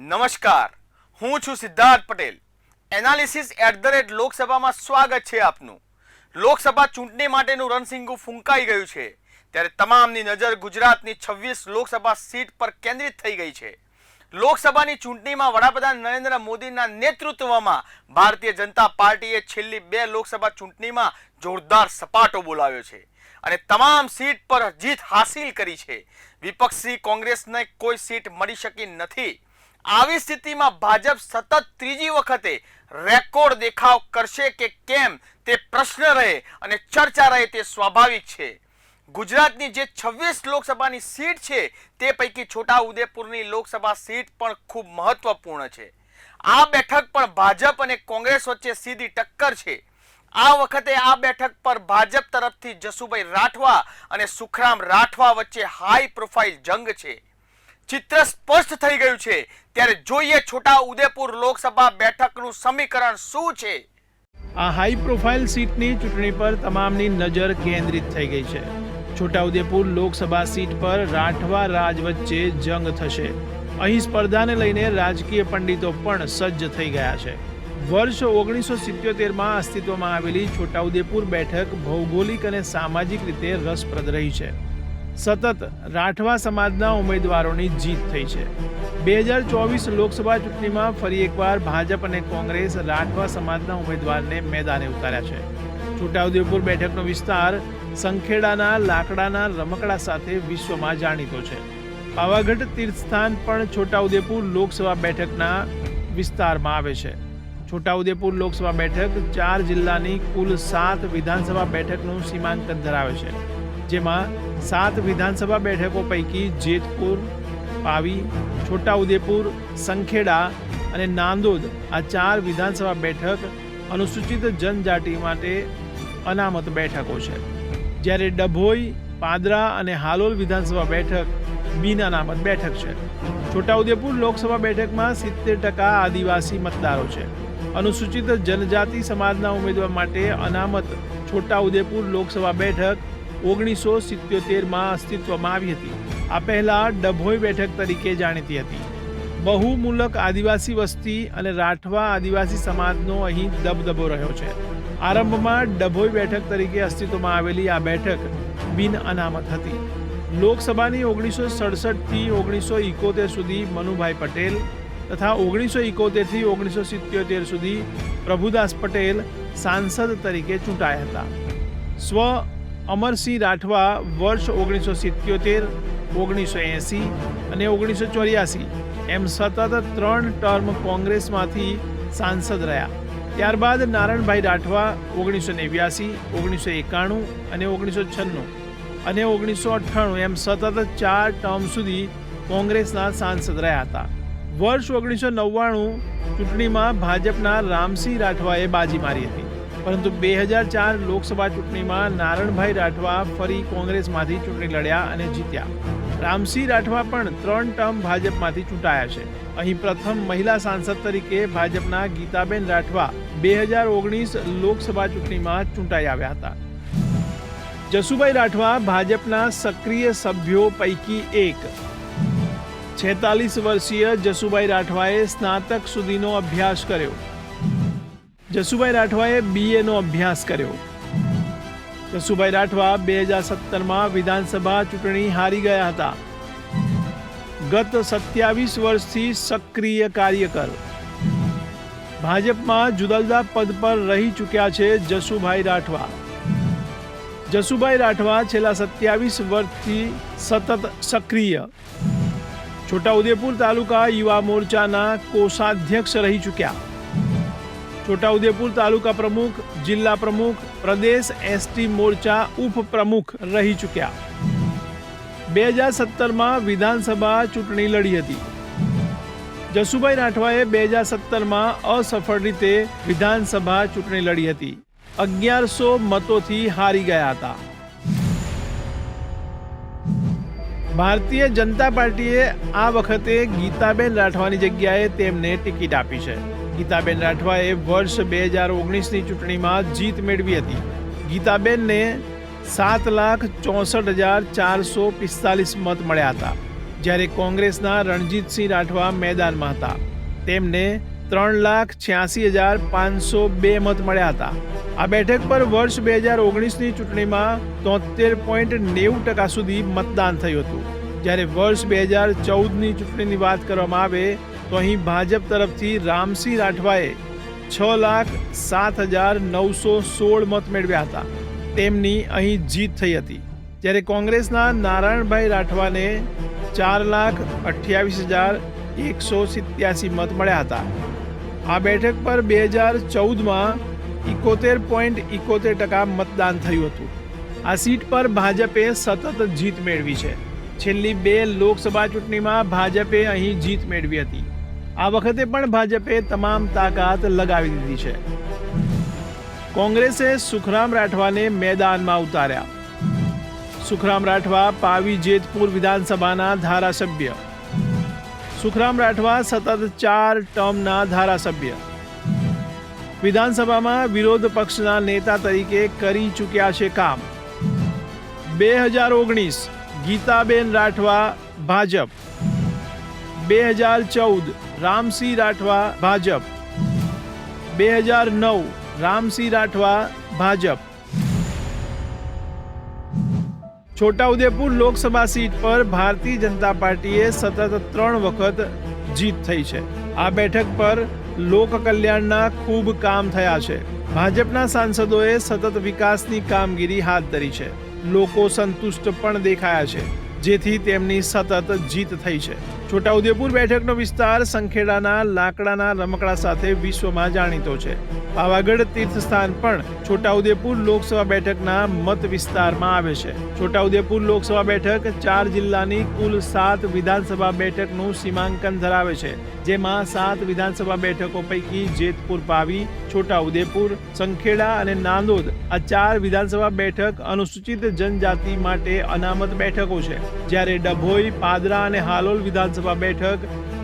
નમસ્કાર. હું છું Siddharth Patel. Analysis at the rate લોકસભામાં સ્વાગત છે આપનું. લોકસભા ચૂંટણી માટેનું રણસિંગુ ફૂંકાઈ ગયું છે. ત્યારે તમામની નજર ગુજરાતની છવ્વીસ લોકસભા સીટ પર કેન્દ્રિત થઈ ગઈ છે. લોકસભાની ચૂંટણીમાં વડાપ્રધાન નરેન્દ્ર મોદીના નેતૃત્વમાં ભારતીય જનતા પાર્ટીએ છેલ્લી બે લોકસભા ચૂંટણીમાં જોરદાર સપાટો બોલાવ્યો છે અને તમામ સીટ પર જીત હાસિલ કરી છે. વિપક્ષી કોંગ્રેસને કોઈ સીટ મળી શકી નથી. આવી સ્થિતિમાં ભાજપ સતત ત્રીજી વખતે રેકોર્ડ દેખાવ કરશે કે કેમ તે પ્રશ્ન રહે અને ચર્ચા રહે તે સ્વાભાવિક છે. ગુજરાતની જે છવ્વીસ લોકસભાની સીટ છે તે પૈકી છોટા ઉદેપુરની લોકસભા સીટ પણ ખૂબ મહત્વપૂર્ણ છે. આ બેઠક પણ ભાજપ અને કોંગ્રેસ વચ્ચે સીધી ટક્કર છે. આ વખતે આ બેઠક પર ભાજપ તરફથી જસુભાઈ રાઠવા અને સુખરામ રાઠવા વચ્ચે હાઈ પ્રોફાઇલ જંગ છે. ચિત્ર સ્પષ્ટ થઈ ગયું છે ત્યારે જોઈએ છોટા ઉદેપુર લોકસભા બેઠકનું સમીકરણ શું છે? આ હાઈ પ્રોફાઇલ સીટની ચૂંટણી પર તમામની નજર કેન્દ્રિત થઈ ગઈ છે. છોટાઉદેપુર લોકસભા સીટ પર રાઠવા રાજ વચ્ચે જંગ થશે. અહીં સ્પર્ધાને લઈને રાજકીય પંડિતો પણ સજ્જ થઈ ગયા છે. વર્ષ ઓગણીસો સિત્યોતેરમાં અસ્તિત્વમાં આવેલી છોટાઉદેપુર બેઠક ભૌગોલિક અને સામાજિક રીતે રસપ્રદ રહી છે. સતત રાઠવા સમાજના ઉમેદવારોની જીત થઈ છે. બે હજાર ચોવીસ લોકસભા ચૂંટણીમાં ફરી એકવાર ભાજપ અને કોંગ્રેસ રાઠવા સમાજના ઉમેદવારને મેદાને ઉતાર્યા છે. છોટાઉદેપુર બેઠકનો વિસ્તાર સંખેડાના લાકડાના રમકડા સાથે વિશ્વમાં જાણીતો છે. પાવાગઢ તીર્થસ્થાન પણ છોટાઉદેપુર લોકસભા બેઠકના વિસ્તારમાં આવે છે. છોટાઉદેપુર લોકસભા બેઠક ચાર જિલ્લાની કુલ સાત વિધાનસભા બેઠકનું સીમાંકન ધરાવે છે. જેમાં સાત વિધાનસભા બેઠકો પૈકી જેતપુર, પાવી, છોટાઉદેપુર, સંખેડા અને નાંદોદ આ ચાર વિધાનસભા બેઠક અનુસૂચિત જનજાતિ માટે અનામત બેઠકો છે. જ્યારે ડભોઈ, પાદરા અને હાલોલ વિધાનસભા બેઠક બિન અનામત બેઠક છે. છોટાઉદેપુર લોકસભા બેઠકમાં સિત્તેર ટકા આદિવાસી મતદારો છે. અનુસૂચિત જનજાતિ સમાજના ઉમેદવાર માટે અનામત છોટાઉદેપુર લોકસભા બેઠક ઓગણીસો સિત્યોતેરમાં અસ્તિત્વમાં આવી હતી. આ પહેલા ડભોઈ બેઠક તરીકે જાણીતી હતી. બહુમૂલક આદિવાસી વસ્તી અને રાઠવા આદિવાસી સમાજનો અહીં દબદબો રહ્યો છે. આરંભમાં ડભોઈ બેઠક તરીકે અસ્તિત્વમાં આવેલી આ બેઠક બિન અનામત હતી. લોકસભાની ઓગણીસો સડસઠથી ઓગણીસો ઇકોતેર સુધી મનુભાઈ પટેલ તથા ઓગણીસો ઇકોતેરથી ઓગણીસો સિત્યોતેર સુધી પ્રભુદાસ પટેલ સાંસદ તરીકે ચૂંટાયા હતા. સ્વ અમરસિંહ રાઠવા વર્ષ ઓગણીસો સિત્યોતેર, ઓગણીસો એંસી અને ઓગણીસો ચોર્યાસી. એમ સતત ત્રણ ટર્મ કોંગ્રેસમાંથી સાંસદ રહ્યા. ત્યારબાદ નારાયણભાઈ રાઠવા ઓગણીસો નેવ્યાસી, ઓગણીસો એકાણું અને ઓગણીસો છન્નું અને ઓગણીસો અઠ્ઠાણું એમ સતત ચાર ટર્મ સુધી કોંગ્રેસના સાંસદ રહ્યા હતા. વર્ષ ઓગણીસો નવ્વાણું ચૂંટણીમાં ભાજપના રામસિંહ રાઠવાએ બાજી મારી હતી. પરંતુ બે હજાર ચાર લોકસભા ચૂંટણીમાં નારણભાઈ રાઠવા ફરી કોંગ્રેસમાંથી ચૂંટણી લડ્યા અને જીત્યા. રામસિંહ રાઠવા પણ ત્રણ ટર્મ ભાજપમાંથી ચૂંટાયા છે. અહીં પ્રથમ મહિલા સાંસદ તરીકે ભાજપના ગીતાબેન રાઠવા બે હજાર ઓગણીસ લોકસભા ચૂંટણીમાં ચૂંટાઈ આવ્યા હતા. જસુભાઈ રાઠવા ભાજપના સક્રિય સભ્યો પૈકી એક. છેતાલીસ વર્ષીય જસુભાઈ રાઠવાએ સ્નાતક સુધીનો અભ્યાસ કર્યો. જસુભાઈ રાઠવાએ બીએનો અભ્યાસ કર્યો. જસુભાઈ રાઠવા બે હજાર સત્તરમાં વિધાનસભા ચૂંટણી હારી ગયા હતા. ગત સત્યાવીસ વર્ષથી સક્રિય કાર્યકર. ભાજપમાં જુદા જુદા પદ પર રહી ચૂક્યા છે જસુભાઈ રાઠવા. જસુભાઈ રાઠવા છેલ્લા સત્યાવીસ વર્ષથી સતત સક્રિય. છોટાઉદેપુર તાલુકા યુવા મોરચાના કોષાધ્યક્ષ રહી ચૂક્યા. છોટાઉદેપુર તાલુકા પ્રમુખ, જિલ્લા પ્રમુખ, પ્રદેશ એસટી મોરચા ઉપપ્રમુખ રહી ચૂક્યા. બે હજાર સત્તરમાં વિધાનસભા ચૂંટણી લડી હતી. જસુભાઈ રાઠવાએ બે હજાર સત્તરમાં અસફળ રીતે વિધાનસભા ચૂંટણી લડી હતી. અગિયારસો મતોથી હારી ગયા હતા. ભારતીય જનતા પાર્ટીએ આ વખતે ગીતાબેન રાઠવાની જગ્યાએ તેમને ટિકિટ આપી છે. ગીતાબેન રાઠવાએ વર્ષ બે હજાર ઓગણીસની ચૂંટણીમાં જીત મેળવી હતી. ગીતાબેનને સાત લાખ ચોસઠ હજાર ચારસો પિસ્તાલીસ મત મળ્યા હતા. જ્યારે કોંગ્રેસના રણજીતસિંહ રાઠવા મેદાનમાં હતા. તેમને ત્રણ લાખ છ્યાસી હજાર પાંચસો બે મત મળ્યા હતા. આ બેઠક પર વર્ષ બે હજાર ઓગણીસની ચૂંટણીમાં તોતેર પોઈન્ટ નેવું ટકા સુધી મતદાન થયું હતું. જ્યારે વર્ષ બે હજાર ચૌદની ચૂંટણીની વાત કરવામાં આવે તો અહીં ભાજપ તરફથી રામસિંહ રાઠવાએ છ લાખ સાત હજાર નવસો સોળ મત મેળવ્યા હતા. તેમની અહીં જીત થઈ હતી. જ્યારે કોંગ્રેસના નારાયણભાઈ રાઠવાને ચાર લાખ અઠ્યાવીસ હજાર એકસો સિત્યાસી મત મળ્યા હતા. આ બેઠક પર બે હજાર ચૌદમાં ઇકોતેર પોઈન્ટ ઇકોતેર ટકા મતદાન થયું હતું. આ સીટ પર ભાજપે સતત જીત મેળવી છે. છેલ્લી બે લોકસભા ચૂંટણીમાં ભાજપે અહીં જીત મેળવી હતી. આ વખતે પણ ભાજપે તમામ તાકાત લગાવી દીધી છે. કોંગ્રેસે સુખરામ રાઠવાને મેદાનમાં ઉતાર્યા. સુખરામ રાઠવા પાવી જેતપુર વિધાનસભાના ધારાસભ્ય. સુખરામ રાઠવા સતત ચાર ટર્મના ધારાસભ્ય. વિધાનસભામાં વિરોધ પક્ષના નેતા તરીકે કરી ચૂક્યા છે કામ. બે હજાર ઓગણીસ ગીતાબેન રાઠવા ભાજપ. બે હજાર ચૌદ રામસિંહ રાઠવા ભાજપ. બે હજાર નવ રામસિંહ રાઠવા ભાજપ. છોટાઉદેપુર લોકસભા સીટ પર ભારતીય જનતા પાર્ટીએ સતત ત્રણ વખત જીત થઈ છે. આ બેઠક પર લોક કલ્યાણના ખૂબ કામ થયા છે. ભાજપના સાંસદોએ સતત વિકાસની કામગીરી હાથ ધરી છે. લોકો સંતુષ્ટ પણ દેખાયા છે, જેથી તેમની સતત જીત થઈ છે. છોટાઉદેપુર બેઠકનો વિસ્તાર સંખેડાના લાકડાના રમકડા સાથે વિશ્વમાં જાણીતો છે. પાવાગઢ તીર્થસ્થાન પણ છોટાઉદેપુર લોકસભા બેઠકના મત વિસ્તારમાં આવે છે. છોટાઉદેપુર લોકસભા બેઠક ચાર જિલ્લાની કુલ સાત વિધાનસભા બેઠકનું સીમાંકન ધરાવે છે. જેમાં સાત વિધાનસભા બેઠકો પૈકી જેતપુર પાવી, છોટાઉદેપુર, સંખેડા અને નાંદોદ આ ચાર વિધાનસભા બેઠક અનુસૂચિત જનજાતિ માટે અનામત બેઠકો છે. જ્યારે ડભોઈ, પાદરા અને હાલોલ વિધાનસભા બેઠક,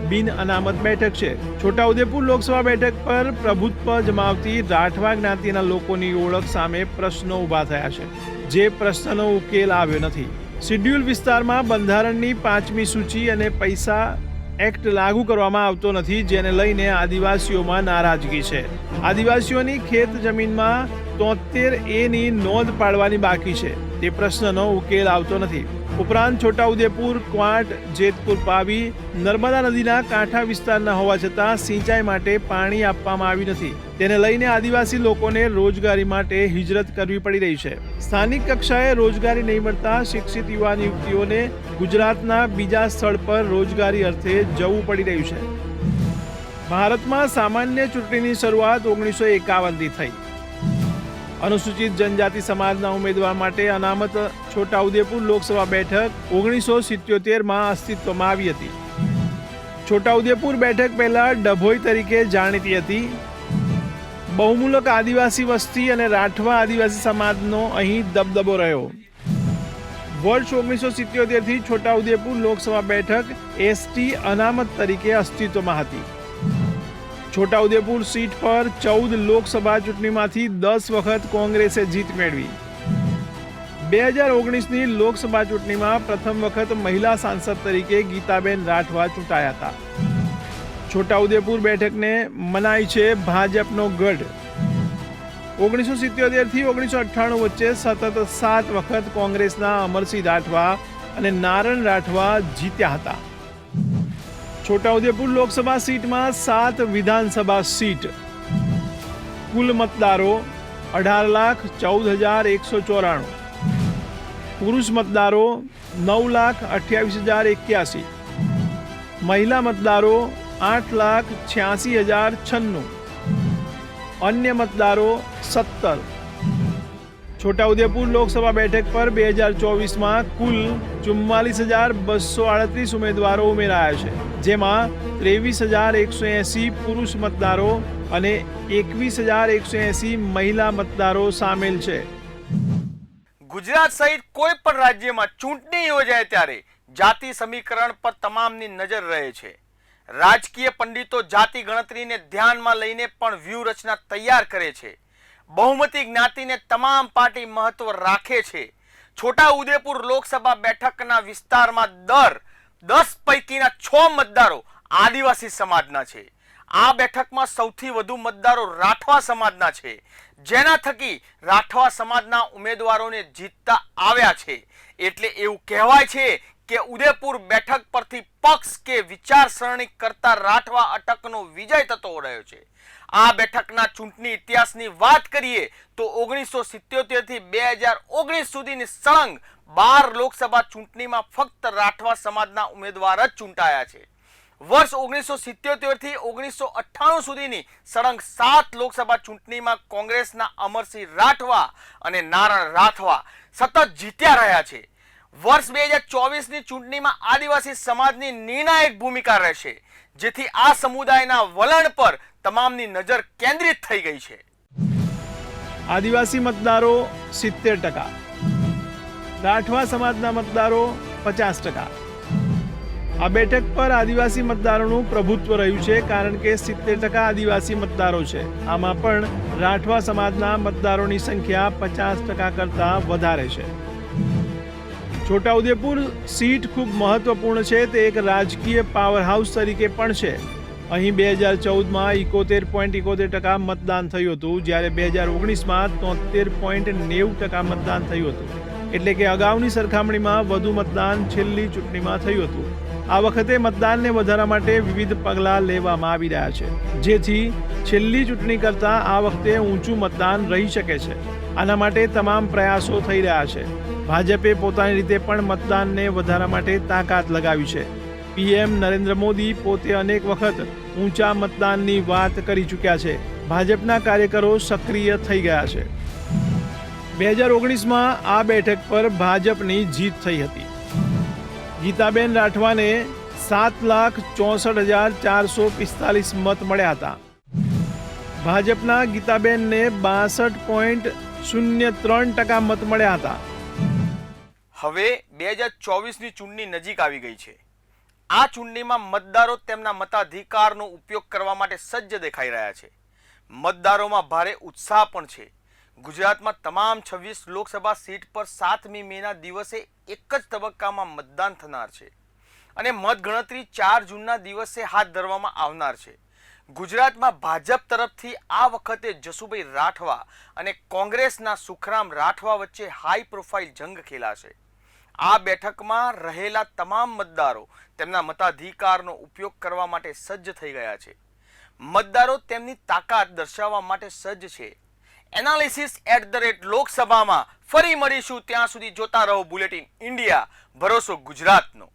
બિન અનામત બેઠક છે. છોટાઉદેપુર લોકસભા બેઠક પર પ્રભુત્વ જમાવતી રાઠવા જ્ઞાતિના લોકોની ઓળખ સામે પ્રશ્નો ઊભા થયા છે. જે પ્રશ્નનો ઉકેલ આવ્યો નથી. શિડ્યુલ વિસ્તારમાં બંધારણની પાંચમી સૂચિ અને પૈસા એક્ટ લાગુ કરવામાં આવતો નથી, જેને લઈને આદિવાસીઓમાં નારાજગી છે. આદિવાસીઓની ખેત જમીનમાં તોતેર એની નોંધ પાડવાની બાકી છે. તે પ્રશ્નનો ઉકેલ આવતો નથી. ઉપરાંત છોટાઉદેપુર, ક્વાંટ, જેતપુર, પાવી, નર્મદા નદીના કાંઠા વિસ્તારના હોવા છતાં સિંચાઈ માટે પાણી આપવામાં આવ્યું નથી. તેને લઈને આદિવાસી લોકોને રોજગારી માટે હિજરત કરવી પડી રહી છે. સ્થાનિક કક્ષાએ રોજગારી નહીં મળતા શિક્ષિત યુવાન યુવતીઓને ગુજરાતના બીજા સ્થળ પર રોજગારી અર્થે જવું પડી રહ્યું છે. ભારતમાં સામાન્ય ચૂંટણીની શરૂઆત ઓગણીસો એકાવનથી થઈ. અનુસૂચિત જનજાતિ સમાજના ઉમેદવાર માટે અનામત છોટાઉદેપુર લોકસભા બેઠક ઓગણીસો સિત્યોતેરમાં અસ્તિત્વમાં આવી હતી. છોટાઉદેપુર બેઠક પહેલા ડભોઈ તરીકે જાણીતી હતી. બહુમૂલક આદિવાસી વસ્તી અને રાઠવા આદિવાસી સમાજનો અહીં દબદબો રહ્યો. વર્ષ ઓગણીસો સિત્યોતેરથી છોટાઉદેપુર લોકસભા બેઠક એસટી અનામત તરીકે અસ્તિત્વમાં હતી. છોટાઉદેપુર સીટ પર ચૌદ લોકસભા ચૂંટણીમાંથી દસ વખત કોંગ્રેસે જીત મેળવી. બે હજાર ઓગણીસની લોકસભા ચૂંટણીમાં પ્રથમ વખત મહિલા સાંસદ તરીકે ગીતાબેન રાઠવા ચૂંટાયા હતા. છોટાઉદેપુર બેઠકને મનાય છે ભાજપનો ગઢ. ઓગણીસો સિત્યોતેરથી ઓગણીસો અઠ્ઠાણું વચ્ચે સતત સાત વખત કોંગ્રેસના અમરસિંહ રાઠવા અને નારણ રાઠવા જીત્યા હતા. છોટાઉદેપુર લોકસભા સીટમાં સાત વિધાનસભા સીટ. કુલ મતદારો અઢાર લાખ ચૌદ હજાર એકસો ચોરાણું. પુરુષ મતદારો નવ લાખ અઠ્યાવીસ હજાર એક્યાસી. મહિલા મતદારો આઠ લાખ છ્યાસી હજાર છન્નું. અન્ય મતદારો સત્તર. છોટાઉદેપુર લોકસભા બેઠક પર બે હજાર ચોવીસમાં કુલ ચુમ્માલીસ હજાર બસો આડત્રીસ ઉમેદવારો ઉમેરાયા છે, જેમાં ત્રેવીસ હજાર એકસો એંસી પુરુષ મતદારો અને એકવીસ હજાર એકસો એંસી મહિલા મતદારો સામેલ છે. ગુજરાત સહિત કોઈ પણ રાજ્યમાં ચૂંટણી યોજાય ત્યારે જાતિ સમીકરણ પર તમામની નજર રહે છે. રાજકીય પંડિતો જાતિ ગણતરીને ધ્યાનમાં લઈને પણ વ્યૂહરચના તૈયાર કરે છે. બહુમતી જ્ઞાતિને તમામ પાર્ટી મહત્વ રાખે છે. છોટા ઉદેપુર લોકસભા બેઠકના વિસ્તારમાં દર દસ પૈકીના છ મતદારો આદિવાસી સમાજના છે. આ બેઠકમાં સૌથી વધુ મતદારો રાઠવા સમાજના છે. જેના થકી રાઠવા સમાજના ઉમેદવારોને જીતતા આવ્યા છે. એટલે એવું કહેવાય છે કે ઉદેપુર બેઠક પરથી પક્ષ કે વિચારસરણી કરતા રાઠવા અટકનો વિજય થતો રહ્યો છે. આ બેઠકના ચૂંટણી ઇતિહાસની વાત કરીએ તો ઓગણીસો સિત્યોતેરથી બે હજાર ઓગણીસ સુધીની સળંગ બાર લોકસભા ચૂંટણીમાં ફક્ત રાઠવા સમાજના ઉમેદવાર જ ચૂંટાયા છે. વર્ષ ઓગણીસો સિત્યોતેરથી ઓગણીસો અઠ્ઠાણું સુધીની સળંગ સાત લોકસભા ચૂંટણીમાં કોંગ્રેસના અમરસિંહ રાઠવા અને નારણ રાઠવા સતત જીત્યા રહ્યા છે. વર્ષ બે હજાર ચોવીસની ચૂંટણીમાં આદિવાસી સમાજની નિર્ણાયક ભૂમિકા રહેશે, જેથી આ સમુદાયના વલણ પર તમામની નજર કેન્દ્રિત થઈ ગઈ છે. આદિવાસી મતદારો સિત્તેર ટકા, રાઠવા સમાજના મતદારો પચાસ ટકા. આ બેઠક પર આદિવાસી મતદારોનું પ્રભુત્વ રહ્યું છે, કારણ કે સિત્તેર ટકા આદિવાસી મતદારો છે. આમાં પણ રાઠવા સમાજના મતદારોની સંખ્યા પચાસ ટકા કરતાં વધારે છે. છોટાઉદેપુર સીટ ખૂબ મહત્વપૂર્ણ છે. તે એક રાજકીય પાવર હાઉસ તરીકે પણ છે. અહીં બે હજાર ચૌદમાં ઇકોતેર પોઈન્ટ ઇકોતેર ટકા મતદાન થયું હતું. જ્યારે બે હજાર ઓગણીસમાં તોતેર પોઈન્ટ નેવું ટકા મતદાન થયું હતું. એટલે કે અગાઉની સરખામણીમાં વધુ મતદાન છેલ્લી ચૂંટણીમાં થયું હતું. આ વખતે મતદાનને વધારવા માટે વિવિધ પગલાં લેવામાં આવી રહ્યા છે. જેથી છેલ્લી ચૂંટણી કરતાં આ વખતે ઊંચું મતદાન રહી શકે છે. આના માટે તમામ પ્રયાસો થઈ રહ્યા છે. ભાજપે પોતાની રીતે પણ મતદાનને વધારા માટે તાકાત લગાવી છે. પીએમ નરેન્દ્ર મોદી પોતે અનેક વખત ઊંચા મતદાનની વાત કરી ચૂક્યા છે. ભાજપના કાર્યકરો સક્રિય થઈ ગયા છે. બે હજાર ઓગણીસમાં આ બેઠક પર ભાજપની જીત થઈ હતી. ગીતાબેન રાઠવાને સાત લાખ ચોસઠ હજાર ચારસો પિસ્તાલીસ મત મળ્યા હતા. ભાજપના ગીતાબેનને બાસઠ પોઈન્ટ શૂન્ય ત્રણ ટકા મત મળ્યા હતા. હવે બે હજાર ચોવીસની ચૂંટણી નજીક આવી ગઈ છે. આ ચૂંટણીમાં મતદારો તેમના મતાધિકારનો ઉપયોગ કરવા માટે સજ્જ દેખાઈ રહ્યા છે. મતદારોમાં ભારે ઉત્સાહ પણ છે. ગુજરાતમાં તમામ છવ્વીસ લોકસભા સીટ પર સાતમી મેના દિવસે એક જ તબક્કામાં મતદાન થનાર છે અને મતગણતરી ચાર જૂનના દિવસે હાથ ધરવામાં આવનાર છે. ગુજરાતમાં ભાજપ તરફથી આ વખતે જસુભાઈ રાઠવા અને કોંગ્રેસના સુખરામ રાઠવા વચ્ચે હાઈ પ્રોફાઇલ જંગ ખેલાશે. આ બેઠકમાં રહેલા તમામ મતદારો તેમના મતાધિકારનો ઉપયોગ કરવા માટે સજ્જ થઈ ગયા છે. મતદારો તેમની તાકાત દર્શાવવા માટે સજ્જ છે. એનાલિસિસ એટ ધ રેટ લોકસભામાં ફરી મળીશું. ત્યાં સુધી જોતા રહો બુલેટિન ઇન્ડિયા. ભરોસો ગુજરાતનો.